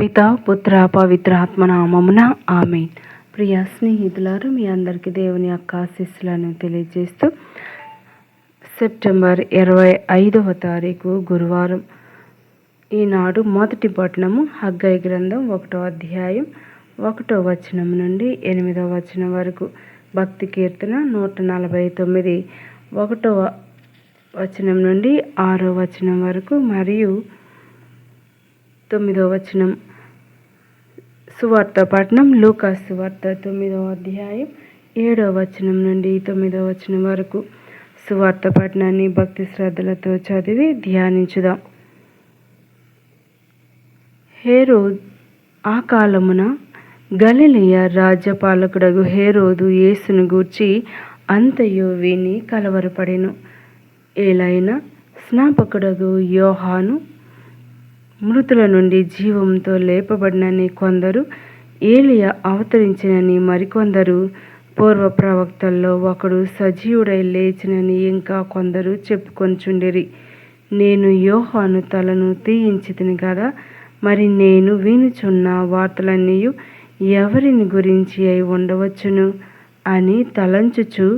పిత పుత్ర పవిత్ర ఆత్మనామమున ఆమె ప్రియ స్నేహితులారు మీ అందరికీ దేవుని యొక్క ఆశీస్సులను తెలియజేస్తూ సెప్టెంబర్ ఇరవై ఐదవ తారీఖు గురువారం ఈనాడు మొదటి పట్టణము హగ్గై గ్రంథం ఒకటో అధ్యాయం ఒకటో వచనం నుండి ఎనిమిదవ వచనం వరకు. భక్తి కీర్తన నూట నలభై తొమ్మిది ఒకటో వచనం నుండి ఆరో వచనం వరకు మరియు తొమ్మిదో వచనం సువార్త పట్నం లూకా సువార్త తొమ్మిదవ అధ్యాయం ఏడవ వచనం నుండి తొమ్మిదవ వచనం వరకు. సువార్త పట్నాన్ని భక్తి శ్రద్ధలతో చదివి ధ్యానించుదాం. హేరోద్ ఆ కాలమున గలిలియ రాజ్యపాలకుడగు హేరోదు యేసును గూర్చి అంతయు విని కలవరపడెను. ఏలైనా స్నాపకుడగు యోహాను మృతుల నుండి జీవంతో లేపబడినని కొందరు ఏలియా అవతరించినని మరికొందరు పూర్వ ప్రవక్తల్లో ఒకడు సజీవుడై లేచినని ఇంకా కొందరు చెప్పుకొనిచుండిరి. నేను యోహాను తలను తీయించితిని కదా మరి నేను వినుచున్న వార్తలన్నీ ఎవరిని గురించి అయి ఉండవచ్చును? అని తలంచుచు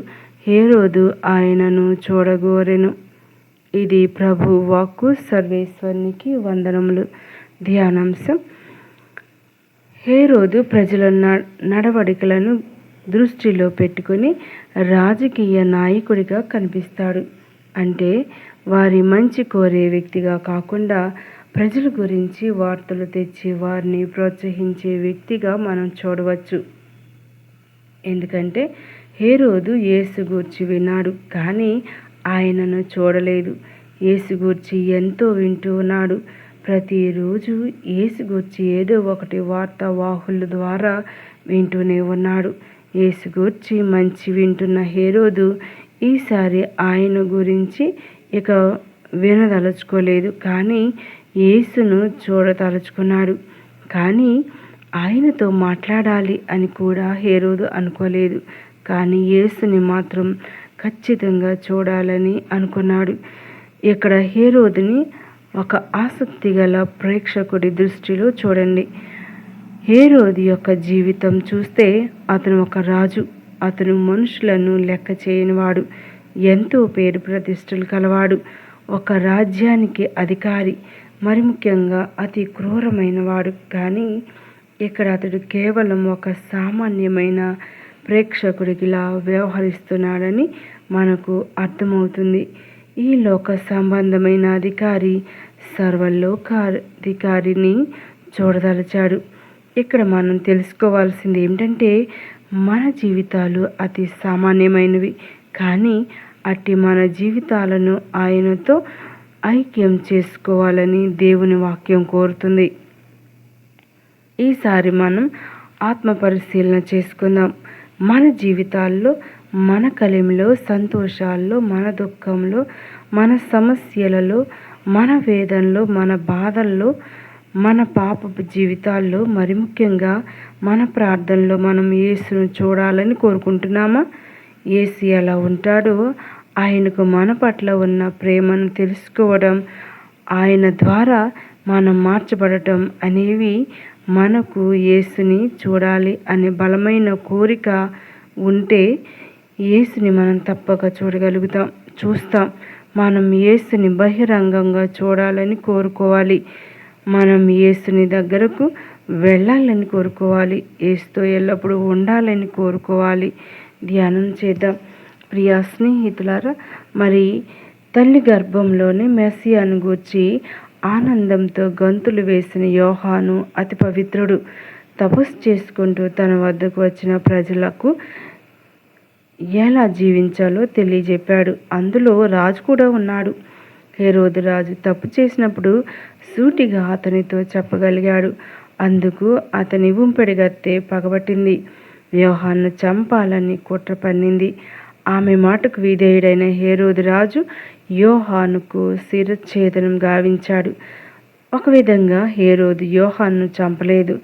హేరోదు ఆయనను చూడగోరెను. ఇది ప్రభు వాక్కు సర్వేశ్వరునికి వందనములు. ధ్యానాంశం. హేరోదు ప్రజల నడవడికలను దృష్టిలో పెట్టుకొని రాజకీయ నాయకుడిగా కనిపిస్తాడు. అంటే వారి మంచి కోరే వ్యక్తిగా కాకుండా ప్రజల గురించి వార్తలు తెచ్చి వారిని ప్రోత్సహించే వ్యక్తిగా మనం చూడవచ్చు. ఎందుకంటే హేరోదు యేసు గూర్చి విన్నాడు. కానీ ఆయనను చూడలేదు. యేసు గూర్చి ఎంతో వింటూ ఉన్నాడు. ప్రతిరోజు యేసు గూర్చి ఏదో ఒకటి వార్తావాహుల ద్వారా వింటూనే ఉన్నాడు. యేసు గూర్చి మంచి వింటున్న హేరోదు ఈసారి ఆయన గురించి ఇక వినదలుచుకోలేదు. కానీ యేసును చూడదలుచుకున్నాడు. కానీ ఆయనతో మాట్లాడాలి అని కూడా హేరోదు అనుకోలేదు. కానీ యేసుని మాత్రం ఖచ్చితంగా చూడాలని అనుకున్నాడు. ఇక్కడ హేరోదుని ఒక ఆసక్తి గల ప్రేక్షకుడి దృష్టిలో చూడండి. హేరోది యొక్క జీవితం చూస్తే అతను ఒక రాజు అతను మనుషులను లెక్క చేయనివాడు ఎంతో పేరు ప్రతిష్టలు కలవాడు ఒక రాజ్యానికి అధికారి మరి ముఖ్యంగా అతి క్రూరమైన వాడు. కానీ ఇక్కడ అతడు కేవలం ఒక సామాన్యమైన ప్రేక్షకుడికిలా వ్యవహరిస్తున్నాడని మనకు అర్థమవుతుంది. ఈ లోక సంబంధమైన అధికారి సర్వలోకాధికారిని చూడదలచాడు. ఇక్కడ మనం తెలుసుకోవాల్సింది ఏమిటంటే మన జీవితాలు అతి సామాన్యమైనవి కానీ అట్టి మన జీవితాలను ఆయనతో ఐక్యం చేసుకోవాలని దేవుని వాక్యం కోరుతుంది. ఈసారి మనం ఆత్మ పరిశీలన చేసుకుందాం. మన జీవితాల్లో మన కలిమిలో సంతోషాల్లో మన దుఃఖంలో మన సమస్యలలో మన వేదనలో మన బాధల్లో మన పాప జీవితాల్లో మరి ముఖ్యంగా మన ప్రార్థనలో మనం యేసును చూడాలని కోరుకుంటున్నామా? ఏసు ఎలా ఉంటాడో ఆయనకు మన పట్ల ఉన్న ప్రేమను తెలుసుకోవడం ఆయన ద్వారా మనం మార్చబడటం అనేవి మనకు యేసుని చూడాలి అనే బలమైన కోరిక ఉంటే యేసుని మనం తప్పక చూడగలుగుతాం చూస్తాం. మనం యేసుని బహిరంగంగా చూడాలని కోరుకోవాలి. మనం యేసుని దగ్గరకు వెళ్ళాలని కోరుకోవాలి. ఏసుతో ఎల్లప్పుడూ ఉండాలని కోరుకోవాలి. ధ్యానం చేద్దాం. ప్రియా స్నేహితులారా మరి తల్లి గర్భంలోనే మెస్సియాను గూర్చి ఆనందంతో గంతులు వేసిన యోహాను అతి పవిత్రుడు. తపస్సు చేసుకుంటూ తన వద్దకు వచ్చిన ప్రజలకు ఎలా జీవించాలో తెలియజెప్పాడు. అందులో రాజు కూడా ఉన్నాడు. హేరోదు రాజు తప్పు చేసినప్పుడు సూటిగా అతనితో చెప్పగలిగాడు. అందుకు అతని ఉంపెడిగత్తే పగబట్టింది. వ్యూహాన్ని చంపాలని కుట్ర పన్నింది. ఆమె మాటకు విధేయుడైన హేరోదు రాజు యోహానుకు శిరఛేదనం గావించాడు. ఒక విధంగా హేరోదు యోహాన్ను చంపలేదు.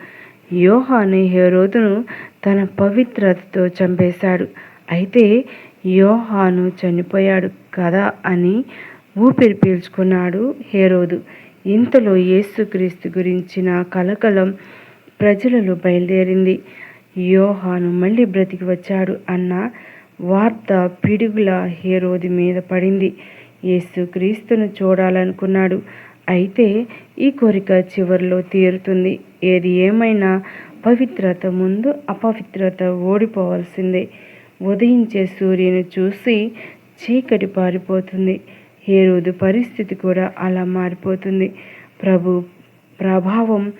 యోహాను హేరోదును తన పవిత్రతతో చంపేశాడు. అయితే యోహాను చనిపోయాడు కదా అని ఊపిరి పీల్చుకున్నాడు హేరోదు. ఇంతలో యేసుక్రీస్తు గురించిన కలకలం ప్రజలలో బయలుదేరింది. యోహాను మళ్ళీ బ్రతికి వచ్చాడు అన్న వార్త పిడుగుల హేరోది మీద పడింది. యేసుక్రీస్తును చూడాలనుకున్నాడు. అయితే ఈ కోరిక చివరిలో తీరుతుంది. ఏది ఏమైనా పవిత్రత ముందు అపవిత్రత ఓడిపోవాల్సిందే. ఉదయించే సూర్యుని చూసి చీకటి పారిపోతుంది. హేరోదు పరిస్థితి కూడా అలా మారిపోతుంది. ప్రభు ప్రభావం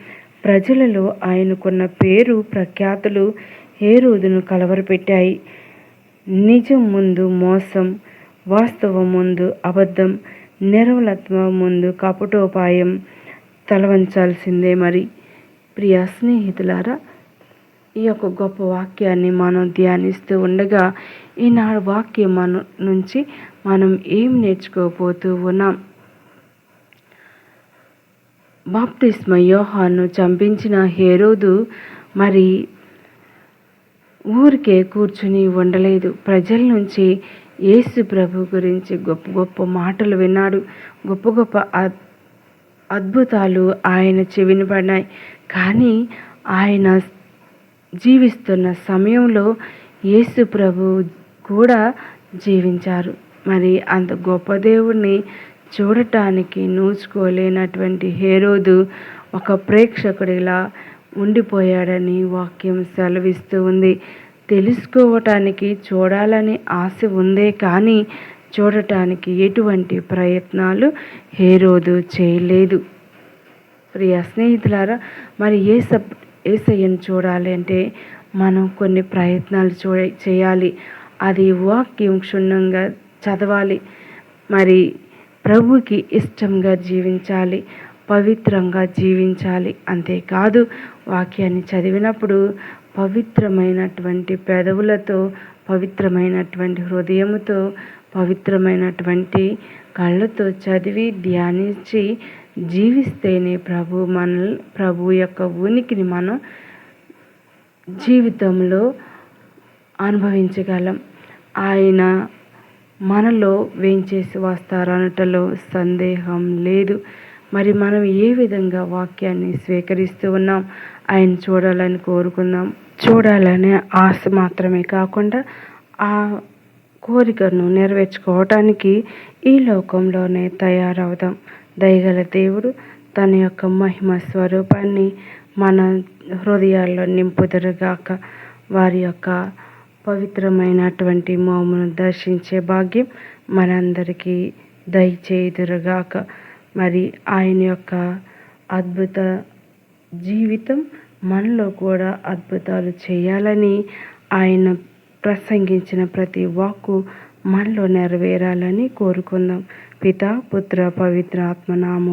ప్రజలలో ఆయనకున్న పేరు ప్రఖ్యాతులు హేరోదును కలవరపెట్టాయి. నిజం ముందు మోసం వాస్తవం ముందు అబద్ధం నిరవలత్వం ముందు కపటోపాయం తలవంచాల్సిందే మరి. ప్రియ స్నేహితులారా ఈ యొక్క గొప్ప వాక్యాన్ని మనం ధ్యానిస్తూ ఉండగా ఈనాడు వాక్యం మన నుంచి మనం ఏం నేర్చుకోబోతూ ఉన్నాం? బాప్తిస్మ యోహాను చంపించిన హేరోదు మరి ఊరికే కూర్చుని ఉండలేదు. ప్రజల నుంచి యేసు ప్రభు గురించి గొప్ప గొప్ప మాటలు విన్నాడు. గొప్ప గొప్ప అద్భుతాలు ఆయన చెవిని పడినాయి. కానీ ఆయన జీవిస్తున్న సమయంలో యేసు ప్రభు కూడా జీవించారు. మరి అంత గొప్ప దేవుణ్ణి చూడటానికి నూచుకోలేనటువంటి హేరోదు ఒక ప్రేక్షకుడిలా ఉండిపోయాడని వాక్యం సెలవిస్తూ ఉంది. తెలుసుకోవటానికి చూడాలని ఆశ ఉందే కానీ చూడటానికి ఎటువంటి ప్రయత్నాలు హేరోదు చేయలేదు. ప్రియ స్నేహితులారా మరి ఏ సబ్ ఏసయ్యను చూడాలి అంటే మనం కొన్ని ప్రయత్నాలు చూ చేయాలి. అది వాక్యం క్షుణ్ణంగా చదవాలి. మరి ప్రభుకి ఇష్టంగా జీవించాలి. పవిత్రంగా జీవించాలి. అంతేకాదు వాక్యాన్ని చదివినప్పుడు పవిత్రమైనటువంటి పెదవులతో పవిత్రమైనటువంటి హృదయముతో పవిత్రమైనటువంటి కళ్ళతో చదివి ధ్యానించి జీవిస్తేనే ప్రభు మన ప్రభు యొక్క ఉనికిని మనం జీవితంలో అనుభవించగలం. ఆయన మనలో వేంచేసి వస్తారనటలో సందేహం లేదు. మరి మనం ఏ విధంగా వాక్యాన్ని స్వీకరిస్తూ ఉన్నాం? ఆయన చూడాలని కోరుకుందాం. చూడాలనే ఆశ మాత్రమే కాకుండా ఆ కోరికను నెరవేర్చుకోవటానికి ఈ లోకంలోనే తయారవుదాం. దయగల దేవుడు తన యొక్క మహిమ స్వరూపాన్ని మన హృదయాల్లో నింపుదరుగాక. వారి యొక్క పవిత్రమైనటువంటి మోమును దర్శించే భాగ్యం మనందరికీ దయచేయుదురుగాక. మరి ఆయన యొక్క అద్భుత జీవితం మనలో కూడా అద్భుతాలు చేయాలని ఆయన ప్రసంగించిన ప్రతి వాక్కు మనలో నెరవేరాలని కోరుకుందాం. పిత పుత్ర పవిత్ర ఆత్మనామం